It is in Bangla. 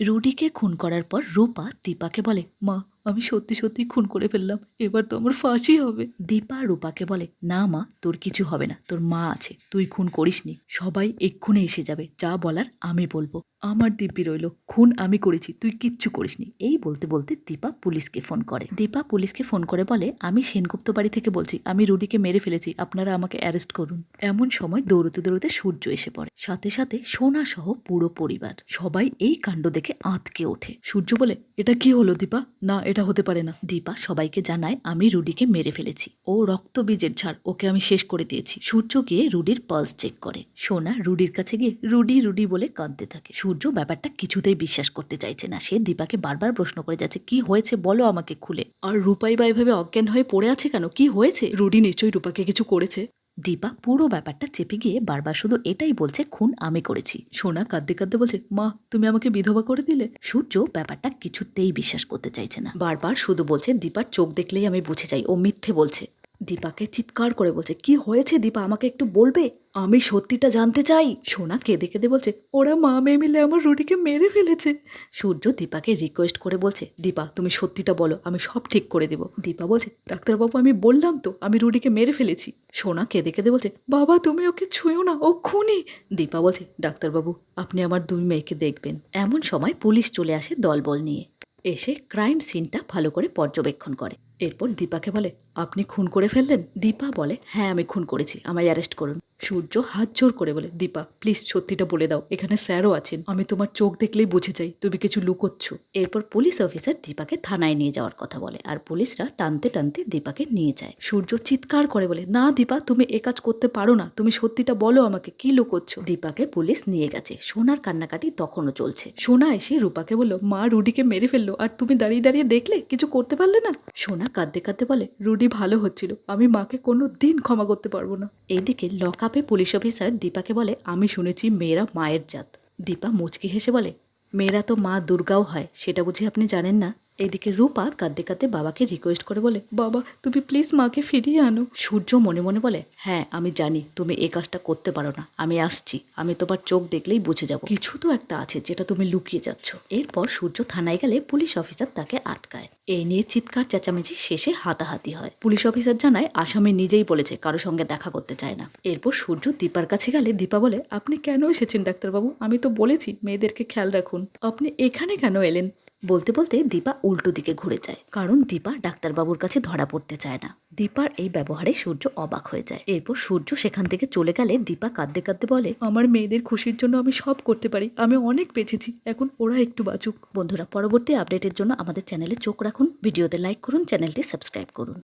রুডিকে খুন করার পর রূপা দীপাকে বলে মা আমি সত্যি সত্যি খুন করে ফেললাম। এবার তো আমার ফাঁসি হবে। দীপা রূপাকে বলে না মা তোর কিছু হবে না। তোর মা আছে। তুই খুন করিসনি। সবাই এক্ষুনি এসে যাবে। যা বলার আমি বলব। আমার দিব্যি রইল। খুন আমি করেছি তুই কিচ্ছু করিসনি। এই বলতে বলতে দীপা পুলিশকে ফোন করে। দীপা পুলিশকে ফোন করে বলে আমি সেনগুপ্ত বাড়ি থেকে বলছি আমি রুডিকে মেরে ফেলেছি আপনারা আমাকে অ্যারেস্ট করুন। এমন সময় দৌড়তে দৌড়তে সূর্য এসে পড়ে। সাথে সাথে সোনা সহ পুরো পরিবার সবাই এই কাণ্ড দেখে আঁতকে ওঠে। সূর্য বলে এটা কি হলো দীপা? না এটা হতে পারে না। দীপা সবাইকে জানায়, আমি রুডিকে মেরে ফেলেছি। ও রক্ত বীজের ঝাড়। ওকে আমি শেষ করে দিয়েছি। সূর্য গিয়ে রুডির পালস চেক করে। সোনা রুডির কাছে গিয়ে, রুডি রুডি বলে কাঁদতে থাকে। সূর্য ব্যাপারটা কিছুতেই বিশ্বাস করতে চাইছে না। সে দীপাকে বারবার প্রশ্ন করে যাচ্ছে, কি হয়েছে? বলো আমাকে খুলে। আর রূপাই বা এভাবে অজ্ঞান হয়ে পড়ে আছে কেন? কি হয়েছে? রুডি নিশ্চয়ই রূপাকে কিছু করেছে। দীপা পুরো ব্যাপারটা চেপে গিয়ে বারবার শুধু এটাই বলছে, খুন আমি করেছি। সোনা কাঁদতে কাঁদতে বলছে, মা, তুমি আমাকে বিধবা করে দিলে? সূর্য ব্যাপারটা কিছুতেই বিশ্বাস করতে চাইছে না। বারবার শুধু বলছে, দীপার চোখ দেখলেই আমি বুঝে যাই, ও মিথ্যে বলছে। দীপাকে চিৎকার করে বলছে, কি হয়েছে দীপা? আমাকে একটু বলবে? আমি সত্যিটা জানতে চাই। সোনা কেঁদে কেঁদে বলছে, ওরা মা মেয়ে মিলে আমার রুটিকে মেরে ফেলেছে। সূর্য দীপাকে রিকোয়েস্ট করে বলছে, দীপা, তুমি সত্যিটা বলো, আমি সব ঠিক করে দেব। দীপা বলছে, ডাক্তারবাবু, আমি বললাম তো, আমি রুডিকে মেরে ফেলেছি। সোনা কেঁদে কেঁদে বলছে, বাবা, তুমি ওকে ছুঁয়ো না, ও খুনি। দীপা বলছে, ডাক্তারবাবু, আপনি আমার দুই মেয়েকে দেখবেন। এমন সময় পুলিশ চলে আসে দলবল নিয়ে। এসে ক্রাইম সিনটা ভালো করে পর্যবেক্ষণ করে। এরপর দীপাকে বলে, আপনি খুন করে ফেললেন? দীপা বলে হ্যাঁ আমি খুন করেছি, আমায় অ্যারেস্ট করুন। সূর্য হাত জোর করে বলে, দীপা প্লিজ সত্যিটা বলে দাও, এখানে স্যারও আছেন। আমি তোমার চোখ দেখলেই বুঝে যাই, তুমি কিছু লুকোচ্ছ। এরপর পুলিশ অফিসার দীপাকে থানায় নিয়ে যাওয়ার কথা বলে, আর পুলিশরা টানতে টানতে দীপাকে নিয়ে যায়। সূর্য চিৎকার করে বলে, না দীপা, তুমি এ কাজ করতে পারো না, তুমি সত্যিটা বলো আমাকে, কি লুকোচ্ছ? দীপাকে পুলিশ নিয়ে গেছে, সোনার কান্নাকাটি তখনও চলছে। সোনা এসে রূপাকে বলল, মা, রুডিকে মেরে ফেলল, আর তুমি দাঁড়িয়ে দাঁড়িয়ে দেখলে, কিছু করতে পারলে না? সোনা কাঁদতে কাঁদতে বলে, রুডি ভালো হচ্ছিল, আমি মাকে কোনো দিন ক্ষমা করতে পারব না। এইদিকে লকআপে পুলিশ অফিসার দীপাকে বলে, আমি শুনেছি মেয়েরা মায়ের জাত। দীপা মুচকি হেসে বলে, মেয়েরা তো মা দুর্গাও হয়, সেটা বুঝি আপনি জানেন না? এদিকে রূপা কাঁদতে কাঁদতে বাবাকে রিকোয়েস্ট করে বলে, বাবা, তুমি প্লিজ মাকে ফিরিয়ে আনো। সূর্য মনে মনে বলে হ্যাঁ আমি জানি, তুমি এই কাজটা করতে পারো না। আমি আসছি, আমি তোমার চোখ দেখলেই বুঝে যাব। কিছু তো একটা আছে যেটা তুমি লুকিয়ে যাচ্ছ। এরপর সূর্য থানায় গেলে পুলিশ অফিসার তাকে আটকায়। এই নিয়ে চিৎকার চেঁচামেচি শেষে হাতাহাতি হয়। পুলিশ অফিসার জানায়, আসামি নিজেই বলেছে, কারও সঙ্গে দেখা করতে চায় না। এরপর সূর্য দীপার কাছে গেলে দীপা বলে, আপনি কেন এসেছেন, ডাক্তারবাবু? আমি তো বলেছি, মেয়েদেরকে খেয়াল রাখুন। আপনি এখানে কেন এলেন? বলতে বলতে দীপা উল্টো দিকে ঘুরে যায়, কারণ দীপা ডাক্তারবাবুর কাছে ধরা পড়তে চায় না। দীপার এই ব্যবহারে সূর্য অবাক হয়ে যায়। এরপর সূর্য সেখান থেকে চলে গেলে দীপা কাঁদতে কাঁদতে বলে আমার মেয়েদের খুশির জন্য আমি সব করতে পারি। আমি অনেক বেঁচেছি এখন ওরা একটু বাঁচুক। বন্ধুরা পরবর্তী আপডেটের জন্য আমাদের চ্যানেলে চোখ রাখুন। ভিডিওতে লাইক করুন চ্যানেলটি সাবস্ক্রাইব করুন।